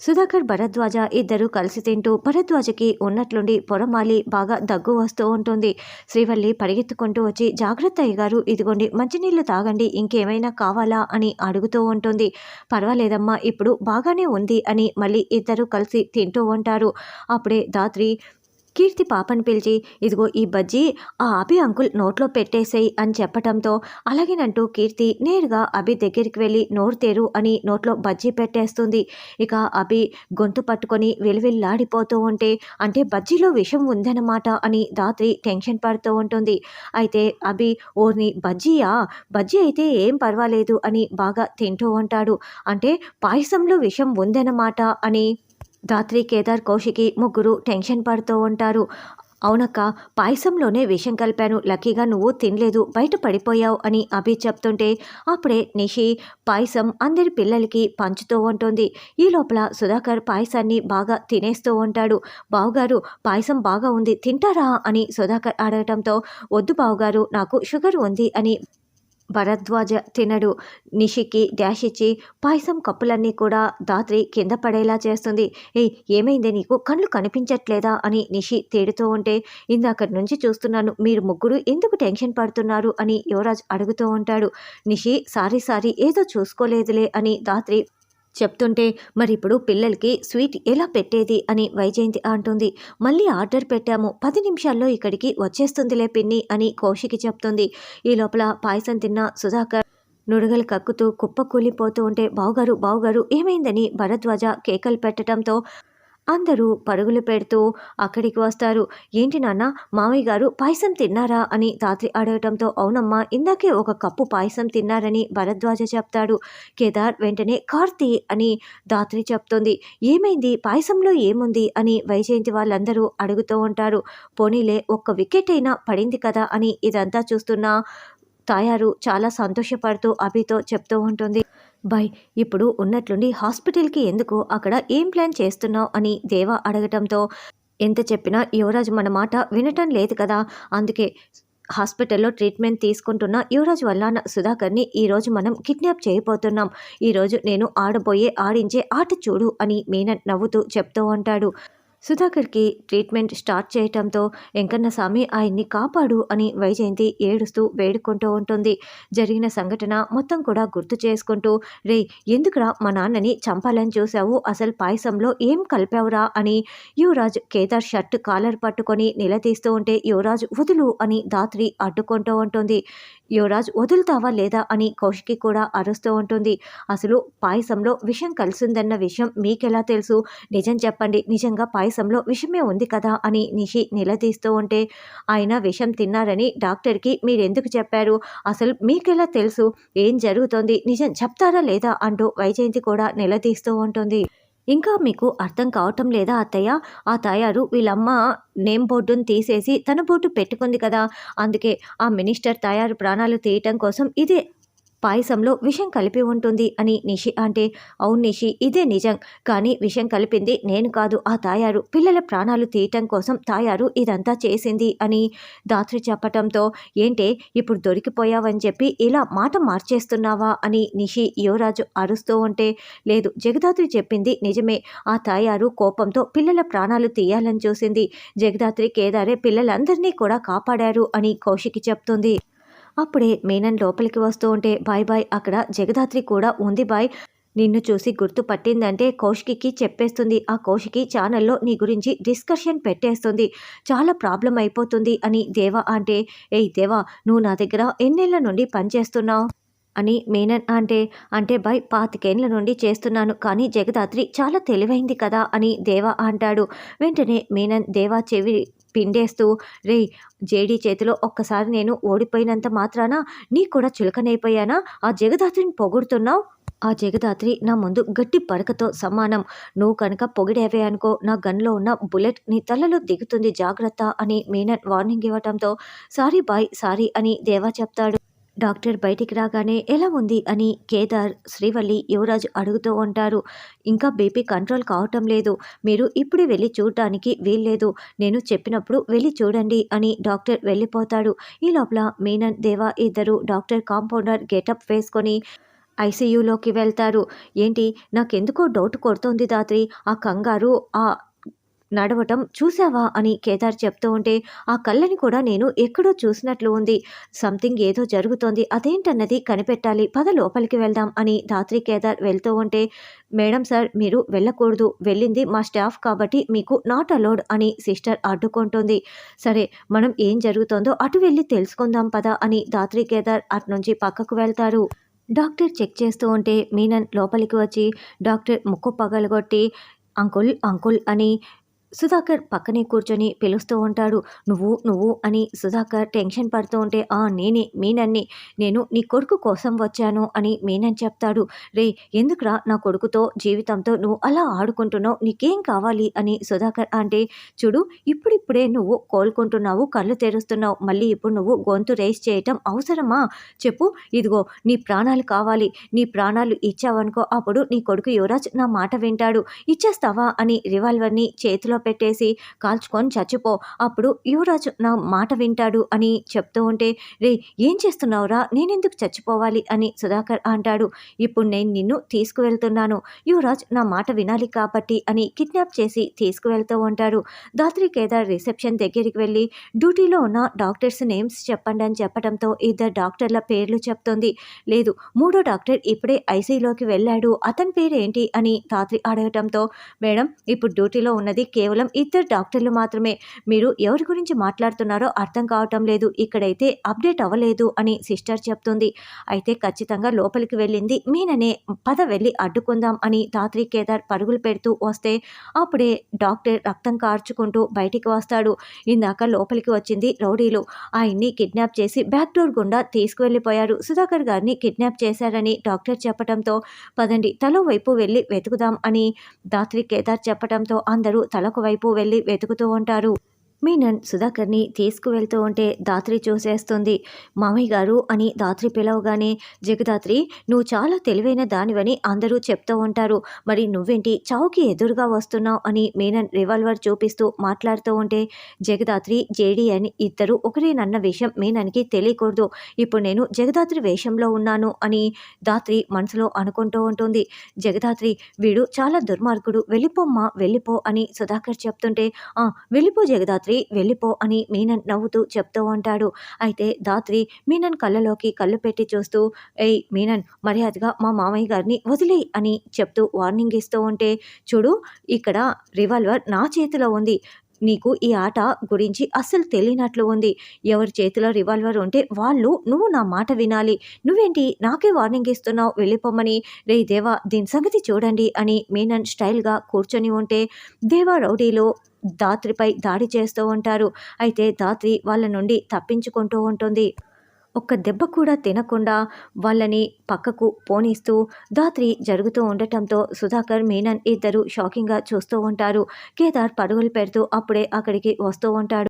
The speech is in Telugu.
సుధాకర్ భరద్వాజ ఇద్దరు కలిసి తింటూ భరద్వాజకి ఉన్నట్లుండి పొరమాలి బాగా దగ్గు వస్తూ ఉంటుంది. శ్రీవల్లి పరిగెత్తుకుంటూ వచ్చి జాగ్రత్త అయ్యగారు ఇదిగోండి మంచినీళ్ళు తాగండి ఇంకేమైనా కావాలా? అని అడుగుతూ ఉంటుంది. పర్వాలేదమ్మా ఇప్పుడు బాగానే ఉంది అని మళ్ళీ ఇద్దరు కలిసి తింటూ ఉంటారు. అప్పుడే దాత్రి కీర్తి పాపని పిలిచి ఇదిగో ఈ బజ్జీ ఆ అభి అంకుల్ నోట్లో పెట్టేసేయి అని చెప్పటంతో అలాగేనంటూ కీర్తి నేరుగా అభి దగ్గరికి వెళ్ళి నోరు తెరు అని నోట్లో బజ్జీ పెట్టేస్తుంది. ఇక అభి గొంతు పట్టుకొని వెలువెల్లాడిపోతూ ఉంటే అంటే బజ్జీలో విషం ఉందన్నమాట అని దాత్రి టెన్షన్ పడుతూ ఉంటుంది. అయితే అభి ఓర్ని బజ్జీయా? బజ్జీ అయితే ఏం పర్వాలేదు అని బాగా తింటూ ఉంటాడు. అంటే పాయసంలో విషం ఉందన్నమాట అని దాత్రి కేదార్ కౌశికి ముగ్గురు టెన్షన్ పడుతూ ఉంటారు. అవునక్క పాయసంలోనే విషం కలిపాను. లక్కీగా నువ్వు తినలేదు బయట పడిపోయావు అని అభి చెప్తుంటే అప్పుడే నిషి పాయసం అందరి పిల్లలకి పంచుతూ ఉంటుంది. ఈ లోపల సుధాకర్ పాయసాన్ని బాగా తినేస్తూ ఉంటాడు. బావుగారు పాయసం బాగా ఉంది తింటారా అని సుధాకర్ అడగటంతో వద్దు బావుగారు నాకు షుగర్ ఉంది అని భరద్వాజ తినడు. నిషికి డాష్ ఇచ్చి పాయసం కప్పులన్నీ కూడా దాత్రి కింద పడేలా చేస్తుంది. ఏయ్ ఏమైంది నీకు? కళ్ళు కనిపించట్లేదా? అని నిషి తేడుతూ ఉంటే ఇందాకటి నుంచి చూస్తున్నాను మీరు ముగ్గురు ఎందుకు టెన్షన్ పడుతున్నారు? అని యువరాజ్ అడుగుతూ ఉంటాడు. నిషి సారీ సారీ ఏదో చూసుకోలేదులే అని దాత్రి చెప్తుంటే మరి ఇప్పుడు పిల్లలకి స్వీట్ ఎలా పెట్టేది? అని వైజయంతి అంటుంది. మళ్ళీ ఆర్డర్ పెట్టాము. పది నిమిషాల్లో ఇక్కడికి వచ్చేస్తుందిలే పిన్ని అని కౌశికి చెప్తుంది. ఈ లోపల పాయసం తిన్న సుధాకర్ నుడుగలు కక్కుతూ కుప్ప కూలిపోతూ ఉంటే బావుగారు బావుగారు ఏమైందని భరద్వాజ కేకలు పెట్టడంతో అందరూ పరుగులు పెడుతూ అక్కడికి వస్తారు. ఏంటి నాన్న మామయ్య గారు పాయసం తిన్నారా? అని తాత్రి అడగటంతో అవునమ్మా ఇందాకే ఒక కప్పు పాయసం తిన్నారని భరద్వాజ చెప్తాడు. కేదార్ వెంటనే కార్తీ అని దాత్రి చెప్తుంది. ఏమైంది? పాయసంలో ఏముంది? అని వైజయంతి వాళ్ళందరూ అడుగుతూ ఉంటారు. పోనీలే ఒక్క వికెట్ అయినా పడింది కదా? అని ఇదంతా చూస్తున్న తాయారు చాలా సంతోషపడుతూ అభితో చెప్తూ ఉంటుంది. బాయ్ ఇప్పుడు ఉన్నట్లుండి హాస్పిటల్కి ఎందుకు? అక్కడ ఏం ప్లాన్ చేస్తున్నావు? అని దేవా అడగటంతో ఎంత చెప్పినా యువరాజ్ మన మాట వినటం లేదు కదా. అందుకే హాస్పిటల్లో ట్రీట్మెంట్ తీసుకుంటున్న యువరాజ్ వల్ల సుధాకర్ని ఈరోజు మనం కిడ్నాప్ చేయబోతున్నాం. ఈరోజు నేను ఆడబోయే ఆడించే ఆట చూడు అని మీనన్ నవ్వుతూ చెప్తూ ఉంటాడు. సుధాకర్కి ట్రీట్మెంట్ స్టార్ట్ చేయటంతో వెంకన్న స్వామి ఆయన్ని కాపాడు అని వైజయంతి ఏడుస్తూ వేడుకుంటూ ఉంటుంది. జరిగిన సంఘటన మొత్తం కూడా గుర్తు చేసుకుంటూ రే ఎందుకురా మా నాన్నని చంపాలని చూసావు అసలు పాయసంలో ఏం కలిపావురా? అని యువరాజ్ కేదార్ షర్ట్ కాలర్ పట్టుకొని నిలదీస్తూ ఉంటే యువరాజ్ వదులు అని దాత్రి అడ్డుకుంటూ ఉంటుంది. యువరాజ్ వదులుతావా లేదా అని కౌశికి కూడా అరుస్తూ ఉంటుంది. అసలు పాయసంలో విషం కలిసిందన్న విషయం మీకెలా తెలుసు? నిజం చెప్పండి. నిజంగా పాయసంలో విషమే ఉంది కదా అని నిషి నిలదీస్తూ ఉంటే ఆయన విషం తిన్నారని డాక్టర్కి మీరెందుకు చెప్పారు? అసలు మీకెలా తెలుసు? ఏం జరుగుతోంది? నిజం చెప్తారా లేదా అంటూ వైజయంతి కూడా నిలదీస్తూ ఉంటుంది. ఇంకా మీకు అర్థం కావటం లేదా అత్తయ్య? ఆ తయారు వీళ్ళమ్మ నేమ్ బోర్డును తీసేసి తన బోర్డు పెట్టుకుంది కదా! అందుకే ఆ మినిస్టర్ తయారు ప్రాణాలు తీయటం కోసం ఇదే పాయసంలో విషం కలిపి ఉంటుంది అని నిషి అంటే అవును నిషి ఇదే నిజం. కానీ విషం కలిపింది నేను కాదు ఆ తాయారు. పిల్లల ప్రాణాలు తీయటం కోసం తాయారు ఇదంతా చేసింది అని దాత్రి చెప్పటంతో ఏంటే ఇప్పుడు దొరికిపోయావని చెప్పి ఇలా మాట మార్చేస్తున్నావా అని నిషి యువరాజు అరుస్తూ ఉంటే లేదు జగదాత్రి చెప్పింది నిజమే. ఆ తాయారు కోపంతో పిల్లల ప్రాణాలు తీయాలని చూసింది. జగదాత్రి కేదారే పిల్లలందరినీ కూడా కాపాడారు అని కౌశికి చెప్తుంది. అప్పుడే మీనన్ లోపలికి వస్తూ ఉంటే బాయ్ బాయ్ అక్కడ జగదాత్రి కూడా ఉంది బాయ్. నిన్ను చూసి గుర్తు పట్టిందంటే కౌశికి చెప్పేస్తుంది. ఆ కౌశికి ఛానల్లో నీ గురించి డిస్కషన్ పెట్టేస్తుంది. చాలా ప్రాబ్లం అయిపోతుంది అని దేవా అంటే ఏయ్ దేవా నువ్వు నా దగ్గర ఎన్నేళ్ళ నుండి పనిచేస్తున్నావు అని మీనన్ అంటే అంటే బాయ్ పాతికేండ్ల నుండి చేస్తున్నాను కానీ జగదాత్రి చాలా తెలివైంది కదా అని దేవా అంటాడు. వెంటనే మీనన్ దేవా చెవి పిండేస్తూ రే జేడీ చేతిలో ఒక్కసారి నేను ఓడిపోయినంత మాత్రాన నీ కూడా చులకనైపోయానా? ఆ జగదాత్రిని పొగుడుతున్నావు? ఆ జగదాత్రి నా ముందు గట్టి పడకతో సమానం. నువ్వు కనుక పొగిడేవే అనుకో నా గన్లో ఉన్న బుల్లెట్ నీ తలలో దిగుతుంది జాగ్రత్త అని మీనన్ వార్నింగ్ ఇవ్వటంతో సారీ బాయ్ సారీ అని దేవా చెప్తాడు. డాక్టర్ బయటికి రాగానే ఎలా ఉంది? అని కేదార్ శ్రీవల్లి యువరాజ్ అడుగుతూ ఉంటారు. ఇంకా బీపీ కంట్రోల్ కావటం లేదు. మీరు ఇప్పుడే వెళ్ళి చూడటానికి వీల్లేదు. నేను చెప్పినప్పుడు వెళ్ళి చూడండి అని డాక్టర్ వెళ్ళిపోతాడు. ఈ లోపల మీనన్ దేవా ఇద్దరు డాక్టర్ కాంపౌండర్ గెటప్ వేసుకొని ఐసీయూలోకి వెళ్తారు. ఏంటి? నాకెందుకో డౌట్ కొడుతోంది దాత్రి. ఆ కంగారు ఆ నడవటం చూసావా అని కేదార్ చెప్తూ ఉంటే ఆ కళ్ళని కూడా నేను ఎక్కడో చూసినట్లు ఉంది. సంథింగ్ ఏదో జరుగుతోంది అదేంటన్నది కనిపెట్టాలి పద లోపలికి వెళ్దాం అని దాత్రి కేదార్ వెళ్తూ ఉంటే మేడం సార్ మీరు వెళ్ళకూడదు వెళ్ళింది మా స్టాఫ్ కాబట్టి మీకు నాట్ అలౌడ్ అని సిస్టర్ అడ్డుకుంటుంది. సరే మనం ఏం జరుగుతోందో అటు వెళ్ళి తెలుసుకుందాం పద అని దాత్రి కేదార్ అటు నుంచి పక్కకు వెళ్తారు. డాక్టర్ చెక్ చేస్తూ ఉంటే మీనన్ లోపలికి వచ్చి డాక్టర్ ముక్కు పగలగొట్టి అంకుల్ అంకుల్ అని సుధాకర్ పక్కనే కూర్చొని పిలుస్తూ ఉంటాడు. నువ్వు నువ్వు అని సుధాకర్ టెన్షన్ పడుతూ ఉంటే ఆ నేనే మీనన్ని. నేను నీ కొడుకు కోసం వచ్చాను అని మీనన్ చెప్తాడు. రే ఎందుకురా నా కొడుకుతో జీవితంతో నువ్వు అలా ఆడుకుంటున్నావు? నీకేం కావాలి? అని సుధాకర్ అంటే చూడు ఇప్పుడిప్పుడే నువ్వు కోలుకుంటున్నావు కళ్ళు తెరుస్తున్నావు. మళ్ళీ ఇప్పుడు నువ్వు గొంతు రేస్ చేయటం అవసరమా? చెప్పు. ఇదిగో నీ ప్రాణాలు కావాలి. నీ ప్రాణాలు ఇచ్చావనుకో అప్పుడు నీ కొడుకు యువరాజ్ నా మాట వింటాడు. ఇచ్చేస్తావా? అని రివాల్వర్ని చేతిలో పెట్టేసి కాల్చుకొని చచ్చిపో అప్పుడు యువరాజ్ నా మాట వింటాడు అని చెప్తూ ఉంటే రే ఏం చేస్తున్నావురా? నేనెందుకు చచ్చిపోవాలి? అని సుధాకర్ అంటాడు. ఇప్పుడు నేను నిన్ను తీసుకువెళ్తున్నాను. యువరాజ్ నా మాట వినాలి కాబట్టి అని కిడ్నాప్ చేసి తీసుకువెళ్తూ ఉంటాడు. దాత్రి కేదార్ రిసెప్షన్ దగ్గరికి వెళ్ళి డ్యూటీలో ఉన్న డాక్టర్స్ నేమ్స్ చెప్పండి అని చెప్పడంతో ఇద్దరు డాక్టర్ల పేర్లు చెప్తుంది. లేదు మూడో డాక్టర్ ఇప్పుడే ఐసీలోకి వెళ్ళాడు. అతని పేరు ఏంటి అని రాత్రి అడగటంతో మేడం ఇప్పుడు డ్యూటీలో ఉన్నది కేవలం ఇద్దరు డాక్టర్లు మాత్రమే. మీరు ఎవరి గురించి మాట్లాడుతున్నారో అర్థం కావటం లేదు. ఇక్కడైతే అప్డేట్ అవ్వలేదు అని సిస్టర్ చెప్తుంది. అయితే ఖచ్చితంగా లోపలికి వెళ్ళింది. మీననే పద వెళ్ళి అడ్డుకుందాం అని తాత్రి కేదార్ పరుగులు పెడుతూ వస్తే అప్పుడే డాక్టర్ రక్తం కార్చుకుంటూ బయటికి వస్తాడు. ఇందాక లోపలికి వచ్చింది రౌడీలు. ఆయన్ని కిడ్నాప్ చేసి బ్యాక్ డోర్ గుండా తీసుకువెళ్ళిపోయారు. సుధాకర్ గారిని కిడ్నాప్ చేశారని డాక్టర్ చెప్పడంతో పదండి తల వైపు వెళ్ళి వెతుకుదాం అని దాత్రి కేదార్ చెప్పడంతో అందరూ తలకు వైపు వెళ్ళి వెతుకుతూ ఉంటారు. మీనన్ సుధాకర్ని తీసుకువెళ్తూ ఉంటే దాత్రి చూసేస్తుంది. మామయ్య గారు అని దాత్రి పిలవగానే జగదాత్రి నువ్వు చాలా తెలివైన దానివని అందరూ చెప్తూ ఉంటారు. మరి నువ్వేంటి చావుకి ఎదురుగా వస్తున్నావు? అని మీనన్ రివాల్వర్ చూపిస్తూ మాట్లాడుతూ ఉంటే జగదాత్రి జేడి అని ఇద్దరు ఒకరేనన్న విషయం మీనన్కి తెలియకూడదు. ఇప్పుడు నేను జగదాత్రి వేషంలో ఉన్నాను అని దాత్రి మనసులో అనుకుంటూ ఉంటుంది. జగదాత్రి వీడు చాలా దుర్మార్గుడు. వెళ్ళిపోమ్మా వెళ్ళిపో అని సుధాకర్ చెప్తుంటే వెళ్ళిపో జగదాత్రి. వెళ్ళిపో అని మీనన్ నవ్వుతూ చెప్తూ ఉంటాడు. అయితే దాత్రి మీనన్ కళ్ళలోకి కళ్ళు పెట్టి చూస్తూ ఏయ్ మీనన్ మర్యాదగా మా మామయ్య గారిని వదిలేయ్ అని చెప్తూ వార్నింగ్ ఇస్తూ ఉంటే చూడు ఇక్కడ రివాల్వర్ నా చేతిలో ఉంది. నీకు ఈ ఆట గురించి అస్సలు తెలియనట్లు ఉంది. ఎవరి చేతిలో రివాల్వర్ ఉంటే వాళ్ళు నువ్వు నా మాట వినాలి. నువ్వేంటి నాకే వార్నింగ్ ఇస్తున్నావు? వెళ్ళిపోమని రే దేవా దీని సంగతి చూడండి అని మీనన్ స్టైల్గా కూర్చొని ఉంటే దేవా రౌడీలో దాత్రిపై దాడి చేస్తూ ఉంటారు. అయితే దాత్రి వాళ్ళ నుండి తప్పించుకుంటూ ఉంటుంది. ఒక్క దెబ్బ కూడా తినకుండా వాళ్ళని పక్కకు పోనిస్తూ దాత్రి జరుగుతూ ఉండటంతో సుధాకర్ మీనన్ ఇద్దరు షాకింగ్గా చూస్తూ ఉంటారు. కేదార్ పరుగులు పెడుతూ అప్పుడే అక్కడికి వస్తూ ఉంటాడు.